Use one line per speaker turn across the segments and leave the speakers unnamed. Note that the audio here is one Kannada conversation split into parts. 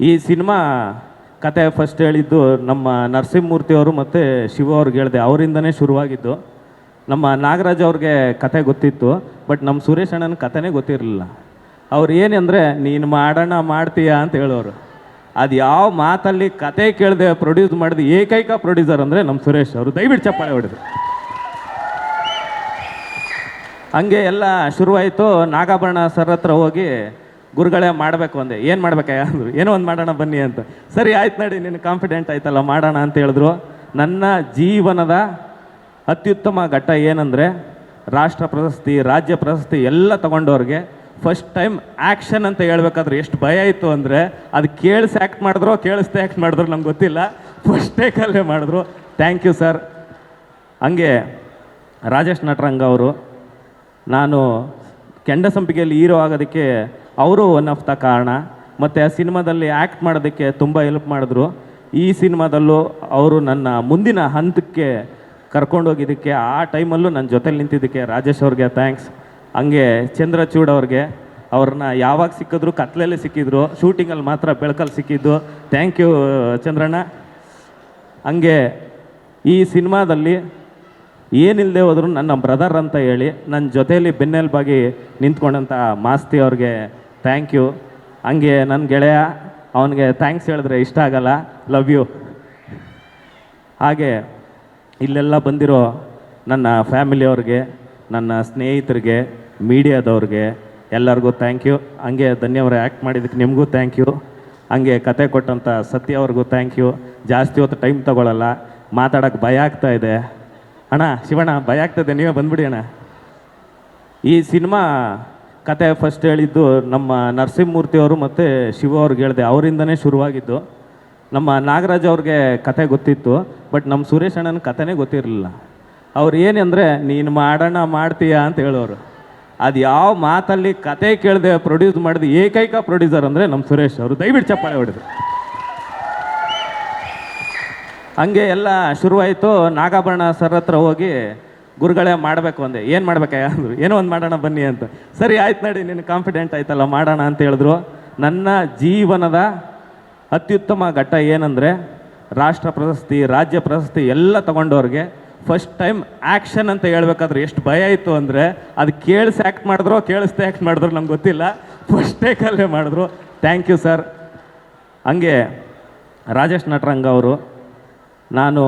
ಈ ಸಿನಿಮಾ ಕತೆ ಫಸ್ಟ್ ಹೇಳಿದ್ದು ನಮ್ಮ ನರಸಿಂಹಮೂರ್ತಿಯವರು ಮತ್ತು ಶಿವ ಅವ್ರಿಗೆ ಹೇಳಿದೆ, ಅವರಿಂದನೇ ಶುರುವಾಗಿದ್ದು. ನಮ್ಮ ನಾಗರಾಜ್ ಅವ್ರಿಗೆ ಕತೆ ಗೊತ್ತಿತ್ತು ಬಟ್ ನಮ್ಮ ಸುರೇಶ್ ಅಣ್ಣನ ಕತೆನೇ ಗೊತ್ತಿರಲಿಲ್ಲ. ಅವ್ರು ಏನಂದರೆ, ನೀನು ಮಾಡೋಣ ಮಾಡ್ತೀಯಾ ಅಂತ ಹೇಳೋರು. ಅದು ಯಾವ ಮಾತಲ್ಲಿ ಕತೆ ಕೇಳಿದೆ ಪ್ರೊಡ್ಯೂಸ್ ಮಾಡಿದ ಏಕೈಕ ಪ್ರೊಡ್ಯೂಸರ್ ಅಂದರೆ ನಮ್ಮ ಸುರೇಶ್ ಅವರು. ದಯವಿಟ್ಟು ಚಪ್ಪಾಳೆ ಹೊಡೆದ್ರು. ಹಂಗೆ ಎಲ್ಲ ಶುರುವಾಯಿತು. ನಾಗಾಭರಣ ಸರ್ ಹತ್ರ ಹೋಗಿ ಗುರುಗಳೇ ಮಾಡಬೇಕು ಅಂದೆ ಏನು ಮಾಡ್ಬೇಕಯ್ಯ ಅಂದರು ಏನೋ ಒಂದು ಮಾಡೋಣ ಬನ್ನಿ ಅಂತ. ಸರಿ, ಆಯ್ತು ನೋಡಿ, ನೀನು ಕಾನ್ಫಿಡೆಂಟ್ ಆಯ್ತಲ್ಲ, ಮಾಡೋಣ ಅಂತ ಹೇಳಿದ್ರು. ನನ್ನ ಜೀವನದ ಅತ್ಯುತ್ತಮ ಘಟ್ಟ ಏನಂದರೆ ರಾಷ್ಟ್ರ ಪ್ರಶಸ್ತಿ, ರಾಜ್ಯ ಪ್ರಶಸ್ತಿ ಎಲ್ಲ ತೊಗೊಂಡವ್ರಿಗೆ ಫಸ್ಟ್ ಟೈಮ್ ಆ್ಯಕ್ಷನ್ ಅಂತ ಹೇಳ್ಬೇಕಾದ್ರೆ ಎಷ್ಟು ಭಯ ಇತ್ತು ಅಂದರೆ ಅದು ಕೇಳಿಸಿ ಆ್ಯಕ್ಟ್ ಮಾಡಿದ್ರೋ, ಕೇಳಿಸ್ದೆ ಆ್ಯಕ್ಟ್ ಮಾಡಿದ್ರು ನಂಗೆ ಗೊತ್ತಿಲ್ಲ. ಫಸ್ಟ್ ಟೇಕಲ್ಲೇ ಮಾಡಿದ್ರು. ಥ್ಯಾಂಕ್ ಯು ಸರ್ ಹಂಗೆ ರಾಜೇಶ್ ನಟರಂಗ ಅವರು, ನಾನು ಕೆಂಡ ಸಂಪಿಗೆಯಲ್ಲಿ ಹೀರೋ ಆಗೋದಕ್ಕೆ ಅವರು ಒನ್ ಆಫ್ ದ ಕಾರಣ. ಮತ್ತು ಆ ಸಿನಿಮಾದಲ್ಲಿ ಆ್ಯಕ್ಟ್ ಮಾಡೋದಕ್ಕೆ ತುಂಬ ಹೆಲ್ಪ್ ಮಾಡಿದ್ರು. ಈ ಸಿನಿಮಾದಲ್ಲೂ ಅವರು ನನ್ನ ಮುಂದಿನ ಹಂತಕ್ಕೆ ಕರ್ಕೊಂಡೋಗಿದ್ದಕ್ಕೆ ಆ ಟೈಮಲ್ಲೂ ನನ್ನ ಜೊತೆಲಿ ನಿಂತಿದ್ದಕ್ಕೆ ರಾಜೇಶ್ ಅವ್ರಿಗೆ ಥ್ಯಾಂಕ್ಸ್ ಹಂಗೆ ಚಂದ್ರಚೂಡ್ ಅವ್ರಿಗೆ, ಅವ್ರನ್ನ ಯಾವಾಗ ಸಿಕ್ಕಿದ್ರು ಕತ್ಲಲ್ಲೇ ಸಿಕ್ಕಿದ್ರು ಶೂಟಿಂಗಲ್ಲಿ ಮಾತ್ರ ಬೆಳಕಲ್ಲಿ ಸಿಕ್ಕಿದ್ದು. ಥ್ಯಾಂಕ್ ಯು ಚಂದ್ರಣ್ಣ. ಹಂಗೆ ಈ ಸಿನಿಮಾದಲ್ಲಿ ಏನಿಲ್ಲದೆ ಹೋದ್ರು ನನ್ನ ಬ್ರದರ್ ಅಂತ ಹೇಳಿ, ನನ್ನ ಜೊತೆಯಲ್ಲಿ ಬೆನ್ನೆಲುಬಾಗಿ ನಿಂತ್ಕೊಂಡಂಥ ಮಾಸ್ತಿ ಅವ್ರಿಗೆ ಥ್ಯಾಂಕ್ ಯು ಹಂಗೆ ನನ್ನ ಗೆಳೆಯ, ಅವನಿಗೆ ಥ್ಯಾಂಕ್ಸ್ ಹೇಳಿದ್ರೆ ಇಷ್ಟ ಆಗಲ್ಲ. ಲವ್ ಯು ಹಾಗೆ ಇಲ್ಲೆಲ್ಲ ಬಂದಿರೋ ನನ್ನ ಫ್ಯಾಮಿಲಿಯವ್ರಿಗೆ ನನ್ನ ಸ್ನೇಹಿತರಿಗೆ, ಮೀಡಿಯಾದವ್ರಿಗೆ ಎಲ್ಲರಿಗೂ ಥ್ಯಾಂಕ್ ಯು ಹಂಗೆ ಧನ್ಯವಾದ ಆ್ಯಕ್ಟ್ ಮಾಡಿದ್ದಕ್ಕೆ ನಿಮಗೂ ಥ್ಯಾಂಕ್ ಯು ಹಂಗೆ ಕತೆ ಕೊಟ್ಟಂಥ ಸತ್ಯ ಅವ್ರಿಗೂ ಥ್ಯಾಂಕ್ ಯು ಜಾಸ್ತಿ ಹೊತ್ತು ಟೈಮ್ ತಗೊಳ್ಳಲ್ಲ ಮಾತಾಡೋಕ್ಕೆ ಭಯ ಆಗ್ತಾ ಇದೆ. ಅಣ್ಣ, ಶಿವಣ್ಣ, ಭಯ ಆಗ್ತದೆ ನೀವೇ ಬಂದ್ಬಿಡಿ ಅಣ್ಣ. ಈ ಸಿನಿಮಾ ಕತೆ ಫಸ್ಟ್ ಹೇಳಿದ್ದು ನಮ್ಮ ನರಸಿಂಹಮೂರ್ತಿಯವರು ಮತ್ತು ಶಿವ ಅವ್ರಿಗೆ ಹೇಳಿದೆ, ಅವರಿಂದನೇ ಶುರುವಾಗಿದ್ದು. ನಮ್ಮ ನಾಗರಾಜ್ ಅವ್ರಿಗೆ ಕತೆ ಗೊತ್ತಿತ್ತು ಬಟ್ ನಮ್ಮ ಸುರೇಶ್ ಅಣ್ಣನ ಕತೆನೇ ಗೊತ್ತಿರಲಿಲ್ಲ. ಅವ್ರು ಏನಂದರೆ ನೀನು ಮಾಡೋಣ ಮಾಡ್ತೀಯಾ? ಅಂತ ಹೇಳೋರು. ಅದು ಯಾವ ಮಾತಲ್ಲಿ ಕತೆ ಕೇಳಿದೆ ಪ್ರೊಡ್ಯೂಸ್ ಮಾಡಿದ ಏಕೈಕ ಪ್ರೊಡ್ಯೂಸರ್ ಅಂದರೆ ನಮ್ಮ ಸುರೇಶ್ ಅವರು. ದಯವಿಟ್ಟು ಚಪ್ಪಾಳೆ ಹೊಡೆದ್ರು. ಹಂಗೆ ಎಲ್ಲ ಶುರುವಾಯಿತು. ನಾಗಾಭರಣ ಸರ್ ಹತ್ರ ಹೋಗಿ ಗುರುಗಳೇ ಮಾಡಬೇಕು ಅಂದೆ. ಏನು ಮಾಡ್ಬೇಕಯ್ಯ? ಅಂದರು, ಏನೋ ಒಂದು ಮಾಡೋಣ ಬನ್ನಿ ಅಂತ. ಸರಿ, ಆಯ್ತು ನೋಡಿ, ನೀನು ಕಾನ್ಫಿಡೆಂಟ್ ಆಯ್ತಲ್ಲ, ಮಾಡೋಣ ಅಂತ ಹೇಳಿದ್ರು. ನನ್ನ ಜೀವನದ ಅತ್ಯುತ್ತಮ ಘಟ್ಟ ಏನಂದರೆ, ರಾಷ್ಟ್ರ ಪ್ರಶಸ್ತಿ, ರಾಜ್ಯ ಪ್ರಶಸ್ತಿ ಎಲ್ಲ ತಗೊಂಡವ್ರಿಗೆ ಫಸ್ಟ್ ಟೈಮ್ ಆ್ಯಕ್ಷನ್ ಅಂತ ಹೇಳ್ಬೇಕಾದ್ರೆ ಎಷ್ಟು ಭಯ ಇತ್ತು ಅಂದರೆ, ಅದು ಕೇಳಿಸಿ ಆ್ಯಕ್ಟ್ ಮಾಡಿದ್ರೋ, ಕೇಳಿಸ್ದೆ ಆ್ಯಕ್ಟ್ ಮಾಡಿದ್ರು ನಂಗೆ ಗೊತ್ತಿಲ್ಲ. ಫಸ್ಟ್ ಟೇಕಲ್ಲೇ ಮಾಡಿದ್ರು. ಥ್ಯಾಂಕ್ ಯು ಸರ್ ಹಂಗೆ ರಾಜೇಶ್ ನಟರಂಗ ಅವರು, ನಾನು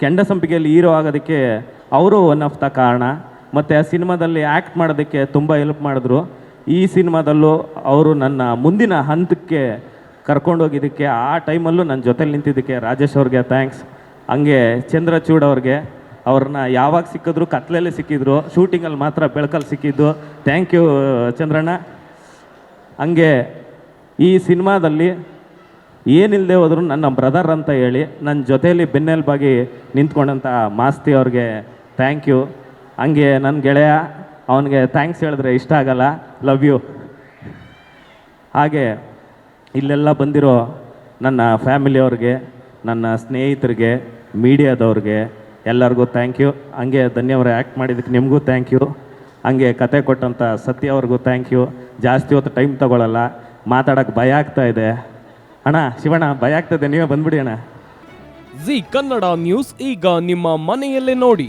ಕೆಂಡ ಸಂಪಿಗೆಯಲ್ಲಿ ಹೀರೋ ಆಗೋದಕ್ಕೆ ಅವರು ಒನ್ ಆಫ್ ದ ಕಾರಣ. ಮತ್ತು ಆ ಸಿನಿಮಾದಲ್ಲಿ ಆ್ಯಕ್ಟ್ ಮಾಡೋದಕ್ಕೆ ತುಂಬ ಹೆಲ್ಪ್ ಮಾಡಿದ್ರು. ಈ ಸಿನಿಮಾದಲ್ಲೂ ಅವರು ನನ್ನ ಮುಂದಿನ ಹಂತಕ್ಕೆ ಕರ್ಕೊಂಡೋಗಿದ್ದಕ್ಕೆ ಆ ಟೈಮಲ್ಲೂ ನನ್ನ ಜೊತೆಲಿ ನಿಂತಿದ್ದಕ್ಕೆ ರಾಜೇಶ್ ಅವ್ರಿಗೆ ಥ್ಯಾಂಕ್ಸ್ ಹಂಗೆ ಚಂದ್ರಚೂಡ್ ಅವ್ರಿಗೆ. ಅವ್ರನ್ನ ಯಾವಾಗ ಸಿಕ್ಕಿದ್ರು ಕತ್ಲಲ್ಲಿ ಸಿಕ್ಕಿದ್ರು. ಶೂಟಿಂಗಲ್ಲಿ ಮಾತ್ರ ಬೆಳಕಲ್ಲಿ ಸಿಕ್ಕಿದ್ದು. ಥ್ಯಾಂಕ್ ಯು ಚಂದ್ರಣ್ಣ. ಹಂಗೆ ಈ ಸಿನಿಮಾದಲ್ಲಿ ಏನಿಲ್ಲದೆ ಹೋದ್ರು ನನ್ನ ಬ್ರದರ್ ಅಂತ ಹೇಳಿ ನನ್ನ ಜೊತೆಯಲ್ಲಿ ಬೆನ್ನೆಲುಬಾಗಿ ನಿಂತ್ಕೊಂಡಂಥ ಮಾಸ್ತಿ ಅವ್ರಿಗೆ ಥ್ಯಾಂಕ್ ಯು ಹಂಗೆ ನನ್ನ ಗೆಳೆಯ, ಅವನಿಗೆ ಥ್ಯಾಂಕ್ಸ್ ಹೇಳಿದ್ರೆ ಇಷ್ಟ ಆಗಲ್ಲ. ಲವ್ ಯು ಹಾಗೆ ಇಲ್ಲೆಲ್ಲ ಬಂದಿರೋ ನನ್ನ ಫ್ಯಾಮಿಲಿಯವ್ರಿಗೆ ನನ್ನ ಸ್ನೇಹಿತರಿಗೆ ಮೀಡಿಯಾದವ್ರಿಗೆ ಎಲ್ಲರಿಗೂ ಥ್ಯಾಂಕ್ ಯು ಹಂಗೆ ಧನ್ಯವಾದ ಆ್ಯಕ್ಟ್ ಮಾಡಿದ್ದಕ್ಕೆ ನಿಮಗೂ ಥ್ಯಾಂಕ್ ಯು ಹಂಗೆ ಕತೆ ಕೊಟ್ಟಂಥ ಸತ್ಯ ಅವ್ರಿಗೂ ಥ್ಯಾಂಕ್ ಯು ಜಾಸ್ತಿ ಹೊತ್ತು ಟೈಮ್ ತಗೊಳ್ಳಲ್ಲ ಮಾತಾಡೋಕ್ಕೆ ಭಯ ಆಗ್ತಾ ಇದೆ. ಅಣ್ಣ, ಶಿವಣ್ಣ, ಭಯ ಆಗ್ತದೆ ನೀವೇ ಬಂದ್ಬಿಡಿ ಅಣ್ಣ.
ಜಿ ಕನ್ನಡ ನ್ಯೂಸ್ ಈಗ ನಿಮ್ಮ ಮನೆಯಲ್ಲೇ ನೋಡಿ.